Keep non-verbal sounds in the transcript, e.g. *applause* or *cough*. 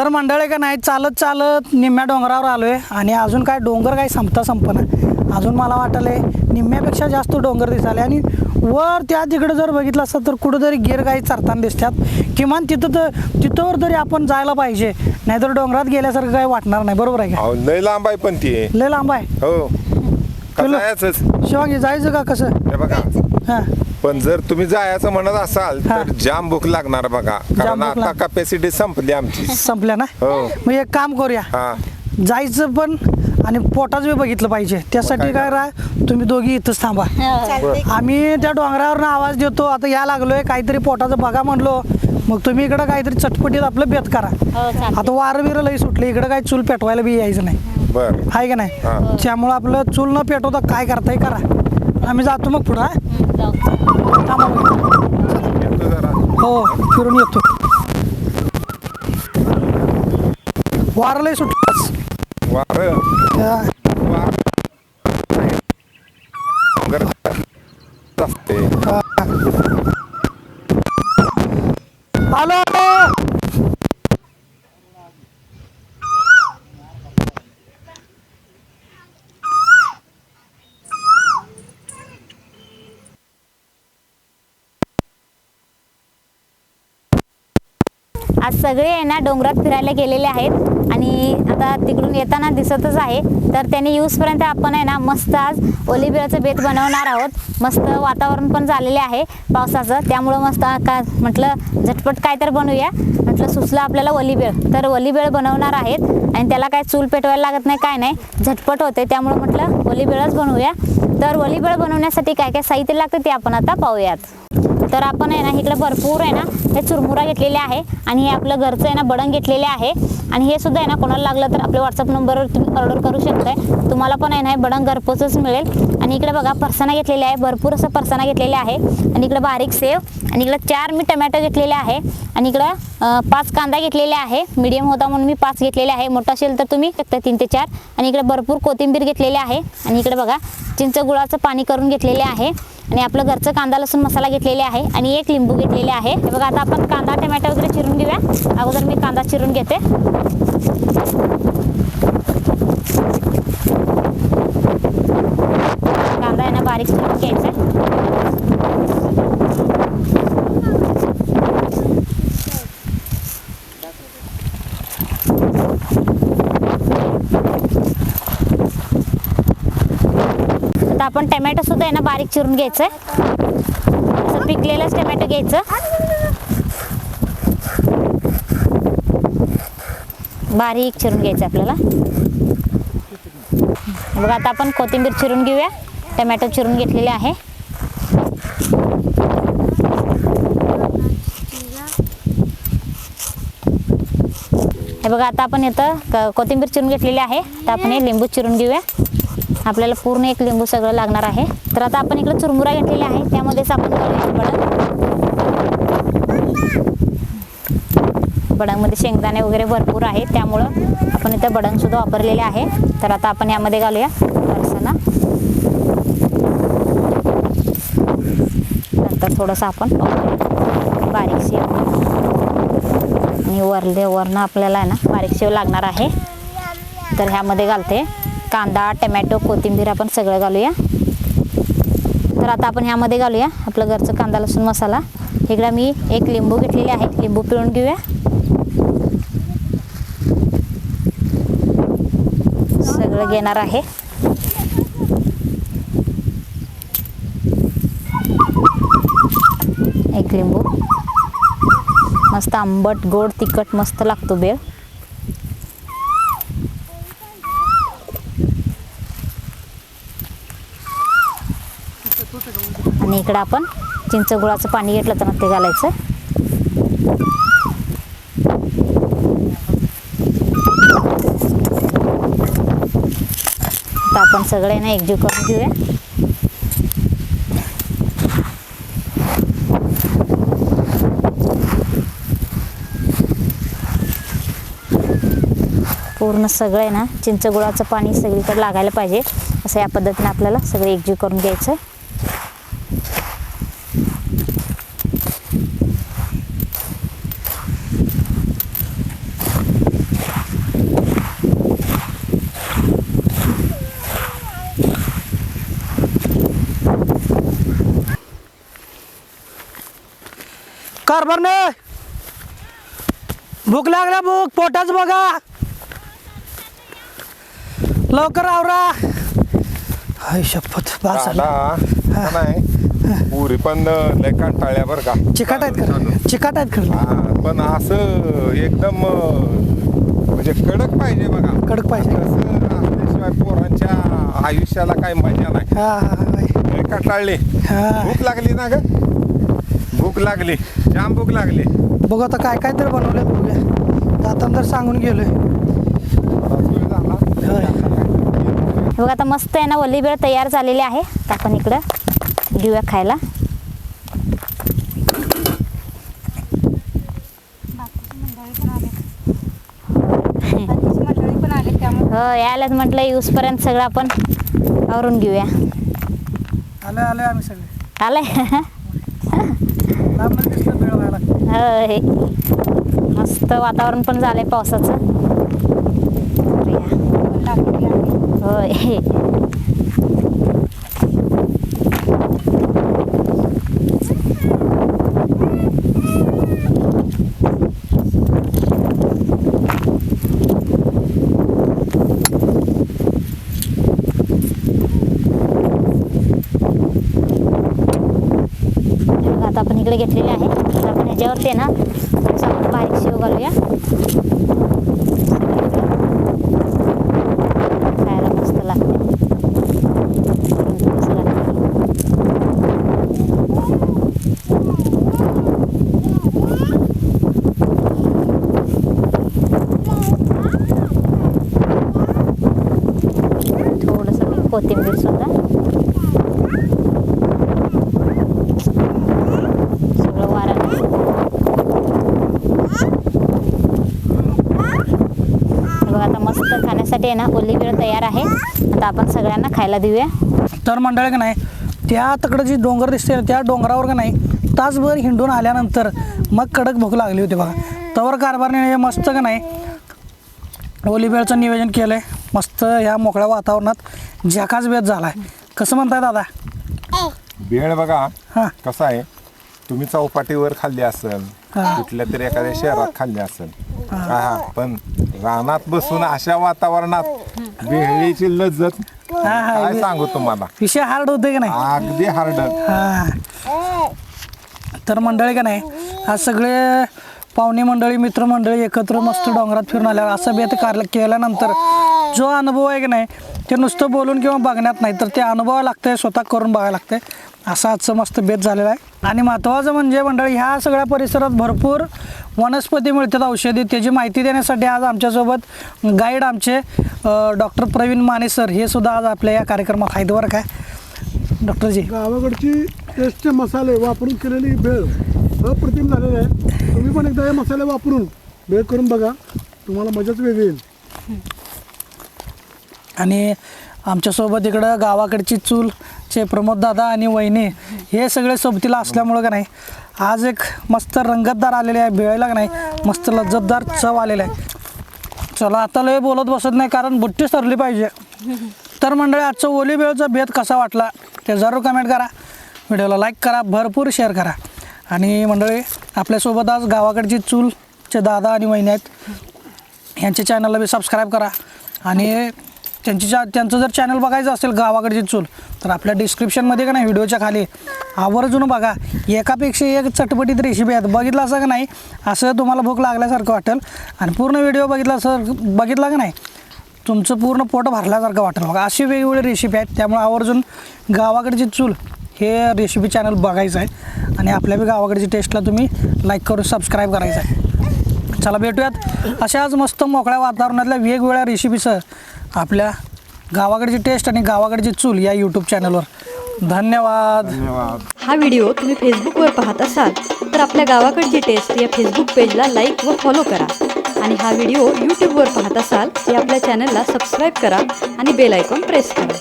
तर मंडळी का नाही चालत चालत निम्म्या डोंगरावर आलोय. आणि अजून काय डोंगर काय संपता संपना. अजून मला वाटलंय निम्म्यापेक्षा जास्त डोंगर दिसाले आणि वर त्या तिकडे जर बघितलं असतं तर कुठंतरी गिर गाई चरताना दिसतात. किमान तिथं तर तिथंवर तरी आपण जायला पाहिजे. नाहीतर डोंगरात गेल्यासारखं काही वाटणार नाही. बरोबर आहे का? अहो लय लांब आहे पण ती. लय लांब आहे? हो. कसं शिवांगी जायचं का कसं? हे बघा. हां. पण जर तुम्ही जायचं म्हणत असाल हा. तर जाम भूक लागणार बघा. कारण भूक आता लाग- कपॅसिटी संपली आमची. संपल्या ना? हो. मग एक काम करूया. हा. जायचं पण आणि पोटाच बी बघितलं पाहिजे. त्यासाठी काय काय राह तुम्ही दोघी इथंच थांबा. आम्ही त्या डोंगरावरनं आवाज देतो. आता या लागलोय काहीतरी पोटाचं बघा म्हणलो. मग तुम्ही इकडं काहीतरी चटपटीत आपलं बेत करा. हो आता वारं बिरं लई सुटले. इकडं काही चूल पेटवायला बी यायचं नाही. बर. आहे का नाही? हा. त्यामुळं आपलं चूल न पेटवता काय करताय करा. आम्ही जातो मग पुढं हा? जाऊ. थांबा मग. येतो जरा हो फिरून येतो. वारं? लई सुटलं वार हा. असते आलो आलो आज सगळे आहे ना डोंगरात फिरायला गेलेले आहेत. आणि आता तिकडून येताना दिसतच आहे. तर त्यांनी यूजपर्यंत आपण आहे ना मस्त आज ओलिबिराचं बेत बनवणार आहोत. मस्त वातावरण पण झालेले आहे पावसाचं. त्यामुळं मस्त का म्हटलं झटपट काय तर बनवूया. म्हटलं सुचलं आपल्याला ओलिबेळ तर ओलिबेळ बनवणार आहेत. आणि त्याला काय चूल पेटवायला लागत नाही काय नाही. झटपट होते त्यामुळं म्हटलं ओलिबेळच बनवूया. तर ओलिबेळ बनवण्यासाठी काय काय साहित्य लागतं ते आपण आता पाहूयात. तर आपण आहे ना इकडे भरपूर आहे ना हे चुरमुरा घेतलेले आहे आणि हे आपलं घरचं आहे ना बडंग घेतलेले आहे. आणि हे सुद्धा आहे ना कोणाला लागलं तर आपल्या व्हॉट्सअप नंबरवर तुम्ही ऑर्डर करू शकताय. तुम्हाला पण आहे ना हे बडंग घरपोचच मिळेल. आणि इकडे बघा परसना घेतलेले आहे भरपूर असं परसाना घेतलेले आहे. आणि इकडे बारीक सेव. आणि इकडे चार मी टमॅटो घेतलेले आहे. आणि इकडं पाच कांदा घेतलेले आहे. मीडियम होता म्हणून मी पाच घेतलेले आहे. मोठा असेल तर तुम्ही शकता तीन ते चार. आणि इकडे भरपूर कोथिंबीर घेतलेले आहे. आणि इकडे बघा चिंच गुळाचं पाणी करून घेतलेले आहे. आणि आपलं घरचं कांदा लसूण मसाला घेतलेले आहे आणि एक लिंबू घेतलेले आहे. हे बघा आता आपण कांदा टमॅटो वगैरे चिरून घेऊया. अगोदर मी कांदा चिरून घेते. कांदा यांना ना बारीक चिरून घ्यायचा. आपण टमॅटो सुद्धा आहे ना बारीक चिरून घ्यायचं असं पिकलेलंच टमॅटो घ्यायचं. बारीक चिरून घ्यायचं आपल्याला. बघा आता आपण कोथिंबीर चिरून घेऊया. टमॅटो चिरून घेतलेले आहे. हे बघा आता आपण इथं क- कोथिंबीर चिरून घेतलेली आहे. तर आपण हे लिंबू चिरून घेऊया. आपल्याला पूर्ण एक लिंबू सगळं लागणार आहे. तर आता आपण इकडे चुरमुरा घेतलेला आहे त्यामध्येच आपण करूया बडंग बडंगमध्ये शेंगदाणे वगैरे भरपूर आहे त्यामुळं आपण इथं बडणसुद्धा वापरलेले आहे. तर आता आपण यामध्ये घालूया फरसाणा. नंतर थोडंसं आपण बारीक शेव. आणि वरले वरनं आपल्याला आहे ना बारीक शेव लागणार आहे. तर ह्यामध्ये घालते. कांदा टमॅटो कोथिंबीर आपण सगळं घालूया. तर आता आपण ह्यामध्ये घालूया आपलं घरचं कांदा लसूण मसाला. इकडं मी एक लिंबू घेतलेले आहे लिंबू पिळून घेऊया. सगळं घेणार आहे. एक लिंबू. मस्त आंबट गोड तिखट मस्त लागतो बेळ आणि इकडं आपण चिंचगुळाचं पाणी घेतलं तर ते घालायचं. आता आपण सगळे ना एकजीव करून घेऊया. पूर्ण सगळे ना चिंचगुळाचं पाणी सगळीकडे लागायला पाहिजे. असं या पद्धतीने आपल्याला सगळे एकजीव करून घ्यायचं. कारभारने भूक लागल्या भूक पोटाच बघा. लवकर आवरा हाय शपथ बास झालं. दादा का नाही पुरी पण लय कंटाळल्या बरं का. चिकाट आहेत खरं. चिकाट आहेत खरं. हा, पण असं एकदम अं, म्हणजे कडक पाहिजे बघा. कडक पाहिजे. तसं असल्याशिवाय पोरांच्या आयुष्याला काही मजा नाही. हा हा हा लय कंटाळले. हा. भूक लागली ना ग? लागली. जाम भूक लागली. बघू आता काय काय तर बनवलं बघूया. जाताना तर सांगून गेलोय. हे बघा आता मस्त आहे ना ओली बेळ तयार झालेली आहे. तर आपण इकडं घेऊया खायला. मंडळी पण आले त्यामुळे हो यायलाच म्हटलं यूजपर्यंत सगळं आपण आवरून घेऊया. आलोय आलोय आम्ही सगळे. आलंय *laughs* लांब दिसलं वेळ व्हायला होय. मस्त वातावरण पण झालंय पावसाचं. होय हे बघा, घेतलेले आहे. तर आपण ह्याच्यावरती आहे ना आपण बारीक शेव घालूया. खायला मस्त लागते. थोडंसं लागते. थोडंसं कोथिंबीर सुद्धा सगळं वाराला हे बघा आता मस्त खाण्यासाठी आहे ना ओली वेळ तयार आहे. आता आपण सगळ्यांना खायला देऊया. तर मंडळी का नाही त्या तिकडं जी डोंगर दिसते ना, त्या डोंगरावर का नाही तासभर हिंडून आल्यानंतर मग कडक भूक लागली होती बघा. तवर कारभारने हे मस्त का नाही ओलिबेळचं नियोजन केलं आहे मस्त ह्या मोकळ्या वातावरणात झकाच बेत झाला आहे कसं म्हणताय दादा? भेळ बघा हां. कसं आहे? तुम्ही चौपाटीवर खाल्ली असेल हा. कुठल्या तरी एखाद्या शहरात खाल्ली असेल. हा पण रानात बसून अशा वातावरणात भेळीची लज्जत हा, हा. काय सांगू तुम्हाला? विषय हार्ड होते का नाही? अगदी हार्ड हा. तर मंडळी का नाही आज सगळे पाहुणे मंडळी मित्रमंडळी एकत्र मस्त डोंगरात फिरून आल्यावर असं बेत कार केल्यानंतर जो अनुभव आहे की नाही ते नुसतं बोलून किंवा बघण्यात नाही तर ते अनुभवायला लागतंय स्वतः करून बघायला लागतंय. असं आजचं मस्त बेत झालेला आहे. आणि महत्त्वाचं म्हणजे मंडळी ह्या सगळ्या परिसरात भरपूर वनस्पती मिळतात औषधी. त्याची माहिती देण्यासाठी आज आमच्यासोबत गाईड आमचे डॉक्टर प्रवीण माने सर हे सुद्धा आज आपल्या या कार्यक्रमात आहेत. बरं काय डॉक्टरजी. गावाकडची टेस्टचे मसाले वापरून केलेली भेळ अप्रतिम झालेली आहे. तुम्ही पण एकदा हे मसाले वापरून भेळ करून बघा. तुम्हाला मजाच वेगळी येईल. आणि आमच्यासोबत इकडं गावाकडची चूलचे प्रमोद दादा आणि वहिनी हे सगळे सोबतीला असल्यामुळं का नाही आज एक मस्त रंगतदार आलेले आहे बेळेला का नाही मस्त लज्जतदार चव आलेला आहे. चला आता लय बोलत बसत नाही कारण बुट्टी सरली पाहिजे. तर मंडळी आजचं ओली बेळचा भेद कसा वाटला ते जरूर कमेंट करा. व्हिडिओला लाईक करा भरपूर शेअर करा. आणि मंडळी आपल्यासोबत आज गावाकडची चूलचे दादा आणि वहिनी आहेत. यांच्या चॅनलला बी सबस्क्राईब करा. आणि त्यांची चा त्यांचं जर चॅनल बघायचं असेल गावाकडची चूल तर आपल्या डिस्क्रिप्शनमध्ये का नाही व्हिडिओच्या खाली आवर्जून बघा. एकापेक्षा एक चटपटीत रेसिपी आहेत. बघितलं असं का नाही असं तुम्हाला भूक लागल्यासारखं वाटेल. आणि पूर्ण व्हिडिओ बघितला सर बघितला का नाही तुमचं पूर्ण पोट भरल्यासारखं वाटेल. बघा अशी वेगवेगळी रेसिपी आहेत. त्यामुळे आवर्जून गावाकडची चूल हे रेसिपी चॅनल बघायचं आहे. आणि आपल्या बी गावाकडची टेस्टला तुम्ही लाईक करून सबस्क्राईब करायचं आहे. चला भेटूयात. अशाच मस्त मोकळ्या वातावरणातल्या वेगवेगळ्या रेसिपीसह आपल्या गावाकडची टेस्ट आणि गावाकडची चूल या यूट्यूब चॅनलवर धन्यवाद. धन्यवाद. हा व्हिडिओ तुम्ही फेसबुकवर पाहत असाल तर आपल्या गावाकडची टेस्ट या फेसबुक पेजला लाईक व फॉलो करा. आणि हा व्हिडिओ यूट्यूबवर पाहत असाल तर आपल्या चॅनलला सबस्क्राईब करा आणि बेल आयकॉन प्रेस करा.